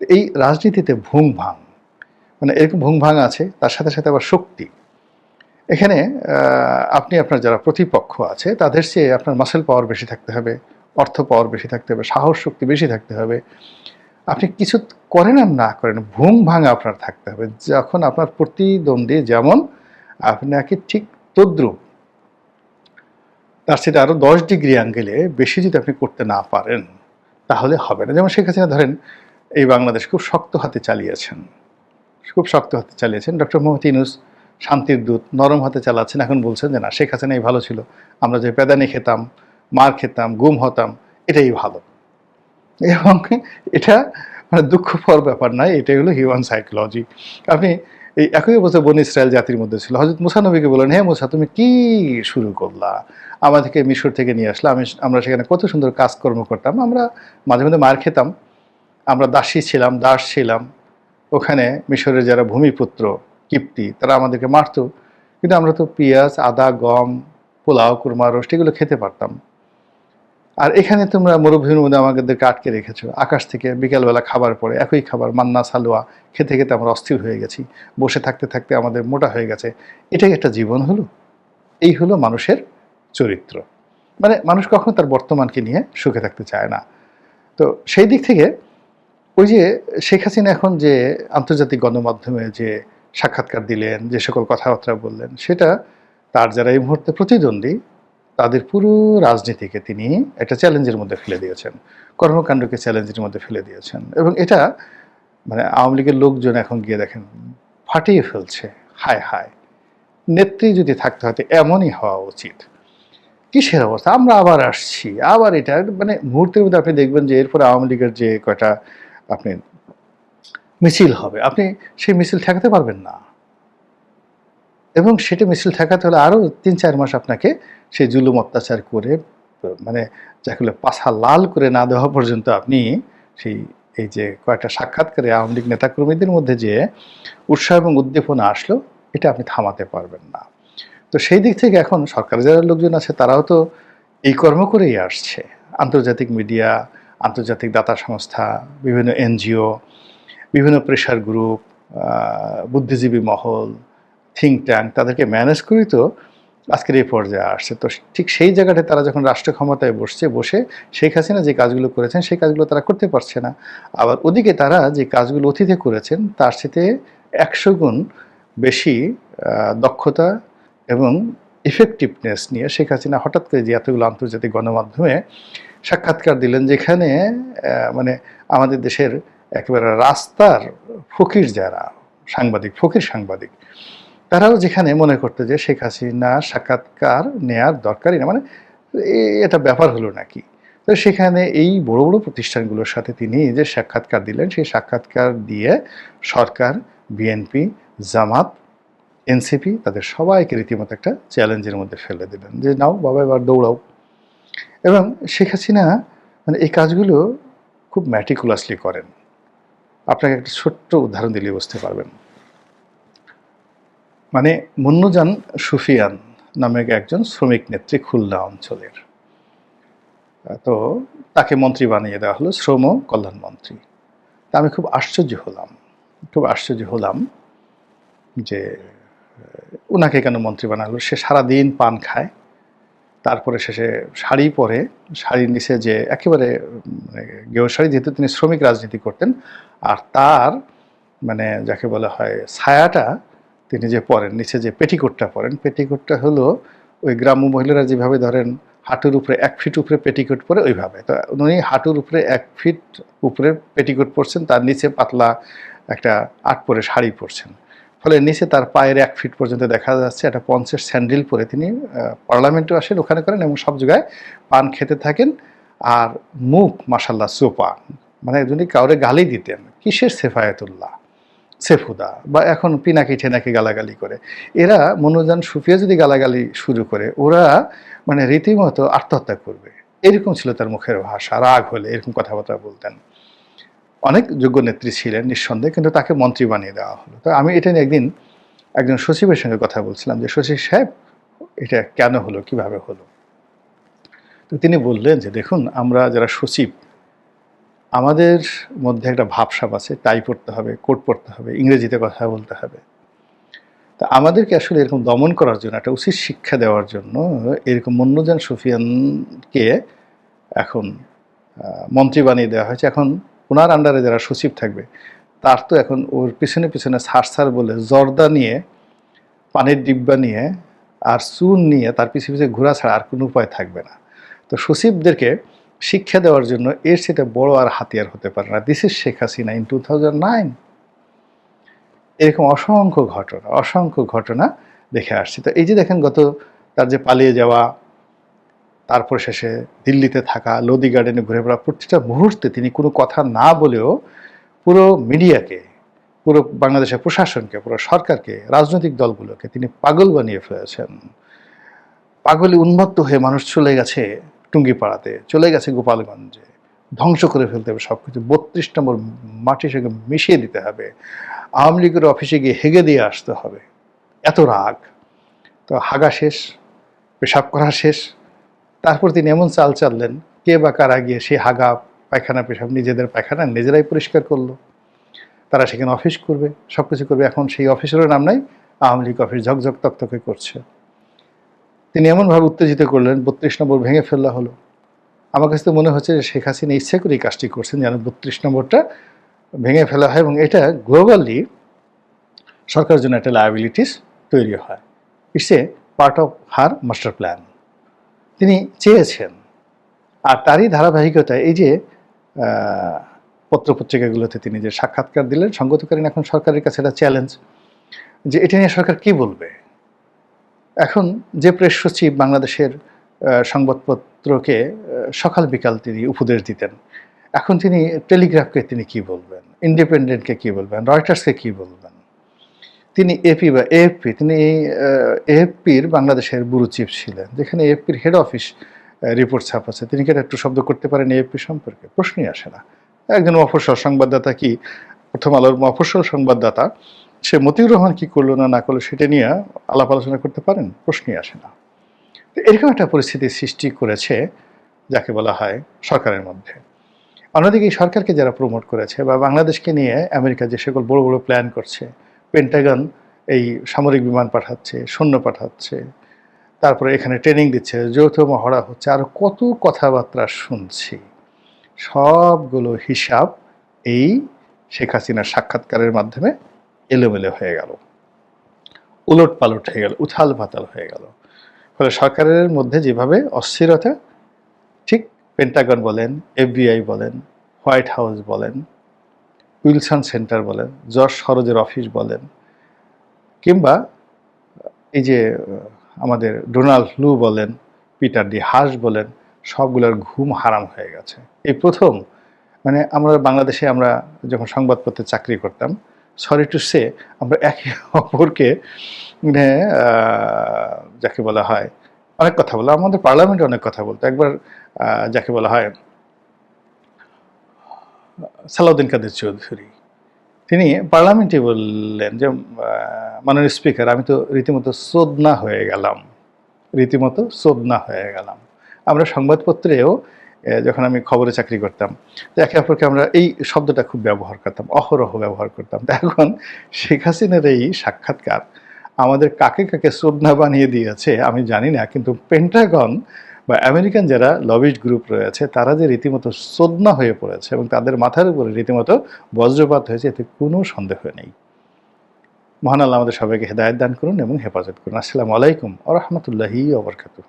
এই রাজনীতিতে ভুং ভাং মানে এরকম ভুং ভাং আছে, তার সাথে সাথে আবার শক্তি। এখানে আপনি আপনার যারা প্রতিপক্ষ আছে, তাদের চেয়ে আপনার মাসেল পাওয়ার বেশি থাকতে হবে, অর্থ পাওয়ার বেশি থাকতে হবে, সাহস শক্তি বেশি থাকতে হবে। আপনি কিছু করেন আর না করেন ভুং ভাঙা আপনার থাকতে হবে। যখন আপনার প্রতিদ্বন্দ্বী যেমন আপনাকে ঠিক তদ্রুপ। তার সেটা আরও দশ ডিগ্রি অ্যাঙ্গেলে বেশি যদি আপনি করতে না পারেন, তাহলে হবে না। যেমন শেখ হাসিনা ধরেন এই বাংলাদেশ খুব শক্ত হাতে চালিয়েছেন। খুব শক্ত হাতে চালিয়েছেন। ডক্টর মোহাম্মদ ইনুস শান্তির দূত, নরম হাতে চালাচ্ছেন। এখন বলছেন যে, না, শেখ হাসিনাই ভালো ছিল। আমরা যে পেদানি খেতাম, মার খেতাম, গুম হতাম, এটাই ভালো। এবং এটা মানে দুঃখপর ব্যাপার নয়, এটাই হলো হিউম্যান সাইকোলজি। আপনি এই একই অবস্থা বন ইসরায়েল জাতির মধ্যে ছিল। হজরত মুসানবীকে বললেন হ্যাঁ মুসা, তুমি কি শুরু করলা? আমাদেরকে মিশর থেকে নিয়ে আসলে। আমি, আমরা সেখানে কত সুন্দর কাজকর্ম করতাম। আমরা মাঝে মধ্যে মার খেতাম আমরা দাসী ছিলাম, দাস ছিলাম। ওখানে মিশরের যারা ভূমিপুত্র, কিপ্তি, তারা আমাদেরকে মারতো। কিন্তু আমরা তো পেঁয়াজ, আদা, গম, পোলাও, কুরমা, রোস্ট এগুলো খেতে পারতাম। আর এখানে তোমরা মরুভূমির মধ্যে আমাদেরকে আটকে রেখেছো। আকাশ থেকে বিকালবেলা খাবার পরে একই খাবার, মান্না, সালোয়া খেতে খেতে আমরা অস্থির হয়ে গেছি। বসে থাকতে থাকতে আমাদের মোটা হয়ে গেছে। এটাই একটা জীবন হলো। এই হলো মানুষের চরিত্র। মানে মানুষ কখনো তার বর্তমানকে নিয়ে সুখে থাকতে চায় না। তো সেই দিক থেকে ওই যে শেখ হাসিনা এখন যে আন্তর্জাতিক গণমাধ্যমে যে সাক্ষাৎকার দিলেন, যে সকল কথাবার্তা বললেন, সেটা তার যারা এই মুহূর্তে প্রতিদ্বন্দ্বী, তাদের পুরো রাজনীতিকে তিনি একটা চ্যালেঞ্জের মধ্যে ফেলে দিয়েছেন, কর্মকাণ্ডকে চ্যালেঞ্জের মধ্যে ফেলে দিয়েছেন এবং এটা মানে আওয়ামী লীগের লোকজন এখন গিয়ে দেখেন ফাটিয়ে ফেলছে, হায় হায়। নেত্রী যদি থাকতে হয়তো এমনই হওয়া উচিত। কিসের অবস্থা? আমরা আবার আসছি, আবার এটা মানে মুহূর্তের মধ্যে আপনি দেখবেন যে এরপরে আওয়ামী লীগের যে কয়টা আপনি মিছিল হবে। আপনি সেই মিছিল ঠেকাতে পারবেন না। এবং সেটা মিছিল ঠেকাতে হলে আরও তিন চার মাস আপনাকে সেই জুলুম অত্যাচার করে মানে যাকে পাছা লাল করে না দেওয়া পর্যন্ত আপনি সেই, এই যে কয়েকটা সাক্ষাৎকারে আওয়ামী লীগ নেতাকর্মীদের মধ্যে যে উৎসাহ এবং উদ্দীপনা আসলো, এটা আপনি থামাতে পারবেন না। তো সেই দিক থেকে এখন সরকারের যারা লোকজন আছে, তারাও তো এই কর্ম করেই আসছে। আন্তর্জাতিক মিডিয়া আন্তর্জাতিক দাতা সংস্থা, বিভিন্ন এনজিও, বিভিন্ন প্রেশার গ্রুপ বুদ্ধিজীবী মহল থিঙ্ক ট্যাঙ্ক তাদেরকে ম্যানেজ করেই তো আজকের এই পর্যায়ে আসছে। তো ঠিক সেই জায়গাটায় তারা যখন রাষ্ট্র ক্ষমতায় বসছে, বসে শেখ হাসিনা যে কাজগুলো করেছেন, সেই কাজগুলো তারা করতে পারছে না। আবার ওদিকে তারা যে কাজগুলো অতীতে করেছেন, তার সাথে একশো গুণ বেশি দক্ষতা এবং ইফেক্টিভনেস নিয়ে শেখ হাসিনা হঠাৎ করে যে এতগুলো আন্তর্জাতিক গণমাধ্যমে সাক্ষাৎকার দিলেন যেখানে মানে আমাদের দেশের একেবারে রাস্তার ফকির যারা, সাংবাদিক, ফকির সাংবাদিক, তারাও যেখানে মনে করতো যে শেখ হাসিনা সাক্ষাৎকার নেয়ার দরকারই না। মানে এটা ব্যাপার হলো নাকি? তো সেখানে এই বড় বড় প্রতিষ্ঠানগুলোর সাথে তিনি যে সাক্ষাৎকার দিলেন, সেই সাক্ষাৎকার দিয়ে সরকার বিএনপি জামাত এনসিপি তাদের সবাইকে রীতিমতো একটা চ্যালেঞ্জের মধ্যে ফেলে দিলেন। যে, নাও বাবা, এবার দৌড়াও। এবং শেখ হাসিনা মানে এই কাজগুলো খুব ম্যাটিকুলাসলি করেন। আপনাকে একটা ছোট্ট উদাহরণ দিলে বুঝতে পারবেন। মানে মুন্নুজান সুফিয়ান নামে একজন শ্রমিক নেত্রী খুলনা অঞ্চলের। তো তাকে মন্ত্রী বানিয়ে দেওয়া হলো শ্রম কল্যাণ মন্ত্রী। তা আমি খুব আশ্চর্য হলাম। খুব আশ্চর্য হলাম যে ওনাকে কেন মন্ত্রী বানালো সে সারাদিন পান খায়। তারপরে শেষে শাড়ি পরে, শাড়ির নিচে যে একেবারে মানে গেও শাড়ি যেহেতু তিনি শ্রমিক রাজনীতি করতেন, আর তার মানে যাকে বলা হয়, ছায়াটা তিনি যে পরেন, নিচে যে পেটিকোটটা পরেন, পেটিকোটটা হলো ওই গ্রাম্য মহিলারা যেভাবে ধরেন হাঁটুর উপরে এক ফিট উপরে পেটিকোট পরে, ওইভাবে। তো উনি হাঁটুর উপরে এক ফিট উপরে পেটিকোট পরছেন, তার নিচে পাতলা একটা আট পরে শাড়ি পরছেন। ফলে নিচে তার পায়ের এক ফিট পর্যন্ত দেখা যাচ্ছে, একটা পঞ্চাশ স্যান্ডেল পরে তিনি পার্লামেন্টে আসেন ওখানে করেন এবং সব জায়গায় পান খেতে থাকেন। আর মুখ মাসাল্লাহ সোপা মানে যদি কাউরে গালি দিতেন, কিসের সেফায়েতুল্লাহ, সেফুদা, বা এখন পিনাকি ঠেনাকি গালাগালি করে। এরা মনোজান সুফিয়া যদি গালাগালি শুরু করে, ওরা মানে রীতিমতো আত্মহত্যা করবে। এরকম ছিল তার মুখের ভাষা, রাগ হলে এরকম কথাবার্তা বলতেন। অনেক যোগ্য নেত্রী ছিলেন নিঃসন্দেহে, কিন্তু তাকে মন্ত্রী বানিয়ে দেওয়া হলো। তো আমি এটা নিয়ে একদিন একজন সচিবের সঙ্গে কথা বলছিলাম যে সচিব সাহেব, এটা কেন হলো? কীভাবে হলো? তো তিনি বললেন যে, দেখুন, আমরা যারা সচিব, আমাদের মধ্যে একটা ভাবসাব আছে টাই পড়তে হবে কোট পড়তে হবে, ইংরেজিতে কথা বলতে হবে। তা আমাদেরকে আসলে এরকম দমন করার জন্য, একটা উচিত শিক্ষা দেওয়ার জন্য, এরকম মন্যজান সুফিয়ানকে এখন মন্ত্রী বানিয়ে দেওয়া হয়েছে। এখন ওনার আন্ডারে যারা সচিব থাকবে, তার তো এখন ওর পিছনে পিছনে সার সার বলে জর্দা নিয়ে, পানির ডিব্বা নিয়ে আর চুন নিয়ে তার পিছিয়ে পিছিয়ে ঘোরা ছাড়া আর কোনো উপায় থাকবে না। তো সচিবদেরকে শিক্ষা দেওয়ার জন্য এর সেটা বড় আর হাতিয়ার হতে পারে না। This is Sheikh Hasina in two thousand nine এরকম অসংখ্য ঘটনা অসংখ্য ঘটনা দেখে আসছি। তো এই যে দেখেন গত তার যে পালিয়ে যাওয়া তারপর শেষে দিল্লিতে থাকা লোদি গার্ডেনে ঘুরে বেড়া প্রতিটা মুহূর্তে তিনি কোনো কথা না বলেও পুরো মিডিয়াকে, পুরো বাংলাদেশের প্রশাসনকে, পুরো সরকারকে, রাজনৈতিক দলগুলোকে তিনি পাগল বানিয়ে ফেলেছেন। পাগলে উন্মত্ত হয়ে মানুষ চলে গেছে টুঙ্গিপাড়াতে, চলে গেছে গোপালগঞ্জে। ধ্বংস করে ফেলতে হবে সব কিছু বত্রিশ নম্বর মাটির সঙ্গে মিশিয়ে দিতে হবে। আওয়ামী লীগের অফিসে গিয়ে হেগে দিয়ে আসতে হবে। এত রাগ। তো হাগা শেষ, পেশাব করা শেষ। তারপর তিনি এমন চাল চাললেন, কে বা কারা গিয়ে সেই হাগা, পায়খানা পেশাব নিজেদের পায়খানা নিজেরাই পরিষ্কার করল। তারা সেখানে অফিস করবে সব কিছু করবে। এখন সেই অফিসেরও নাম নাই, আওয়ামী লীগ অফিস ঝকঝক তকতকে করছে। তিনি এমনভাবে উত্তেজিত করলেন, বত্রিশ নম্বর ভেঙে ফেলা হলো। আমার কাছে তো মনে হচ্ছে যে শেখ হাসিনা ইচ্ছে করে কাজটি করছেন, যেন বত্রিশ নম্বরটা ভেঙে ফেলা হয় এবং এটা গ্লোবালি সরকারের জন্য একটা লায়াবিলিটিস তৈরি হয়। It's a part of her master plan তিনি চেয়েছেন। আর তারই ধারাবাহিকতায় এই যে পত্রপত্রিকাগুলোতে তিনি যে সাক্ষাৎকার দিলেন সঙ্গতকালীন এখন সরকারের কাছে একটা চ্যালেঞ্জ যে এটা নিয়ে সরকার কি বলবে? এখন যে প্রেস সচিব বাংলাদেশের সংবাদপত্রকে সকাল বিকাল তিনি উপদেশ দিতেন, এখন তিনি টেলিগ্রাফকে তিনি কি বলবেন? ইন্ডিপেন্ডেন্টকে কি বলবেন? রয়টার্সকে কি বলবেন? তিনি এপি বা এএফপি তিনি এএফপির বাংলাদেশের ব্যুরো চিফ ছিলেন, যেখানে এএফপির হেড অফিস রিপোর্ট ছাপাচ্ছে তিনি কি একটু শব্দ করতে পারেন এএফপি সম্পর্কে? প্রশ্নই আসে না। একজন মফস্বল সংবাদদাতা কি, প্রথম আলোর মফস্বল সংবাদদাতা, সে মতিউর রহমান কি করল না না করল সেটা নিয়ে আলাপ আলোচনা করতে পারেন? প্রশ্নই আসে না। এরকম একটা পরিস্থিতির সৃষ্টি করেছে, যাকে বলা হয় সরকারের মধ্যে। অন্যদিকে এই সরকারকে যারা প্রমোট করেছে বা বাংলাদেশকে নিয়ে আমেরিকা যে সকল বড় বড় প্ল্যান করছে পেন্টাগন এই সামরিক বিমান পাঠাচ্ছে, সৈন্য পাঠাচ্ছে, তারপরে এখানে ট্রেনিং দিচ্ছে, যৌথ মহড়া হচ্ছে, আর কত কথাবার্তা শুনছি। সবগুলো হিসাব এই শেখ হাসিনার সাক্ষাৎকারের মাধ্যমে এলোমেলো হয়ে গেল। উলট পালট হয়ে গেল উথাল পাতাল হয়ে গেল। ফলে সরকারের মধ্যে যেভাবে অস্থিরতা, ঠিক পেন্টাগন বলেন এফবিআই বলেন হোয়াইট হাউস বলেন উইলসন সেন্টার বলেন, জর্জ সরোজের অফিস বলেন, কিংবা এই যে আমাদের ডোনাল্ড লু বলেন, পিটার ডি হাস বলেন, সবগুলোর ঘুম হারাম হয়ে গেছে। এই প্রথম মানে আমরা বাংলাদেশে আমরা যখন সংবাদপত্রে চাকরি করতাম, সরি টু সে, আমরা একে অপরকে মানে যাকে বলা হয়, অনেক কথা বলা আমাদের পার্লামেন্টে অনেক কথা বলতো। একবার যাকে বলা হয় সালাউদ্দিন কাদের চৌধুরী। তিনি পার্লামেন্টে বললেন যে মাননীয় স্পিকার, আমি তো রীতিমতো সোদনা হয়ে গেলাম। রীতিমতো সোদনা হয়ে গেলাম। আমরা সংবাদপত্রেও যখন আমি খবরে চাকরি করতাম, তো একে অপরকে আমরা এই শব্দটা খুব ব্যবহার করতাম, অহরহ ব্যবহার করতাম। তো এখন শেখ হাসিনার এই সাক্ষাৎকার আমাদের কাকে কাকে শ্রদ্ধা বানিয়ে দিয়েছে আমি জানি না, কিন্তু পেন্টাগন বা আমেরিকান যারা লবিস্ট গ্রুপ রয়েছে, তারা যে রীতিমতো সদনা হয়ে পড়েছে এবং তাদের মাথার উপরে রীতিমতো বজ্রপাত হয়েছে, এতে কোনো সন্দেহ নেই। মহান আল্লাহ আমাদের সবাইকে হেদায়ত দান করুন এবং হেফাজত করুন। আসসালামু আলাইকুম আ রহমতুল্লাহি ওবরকাতুহ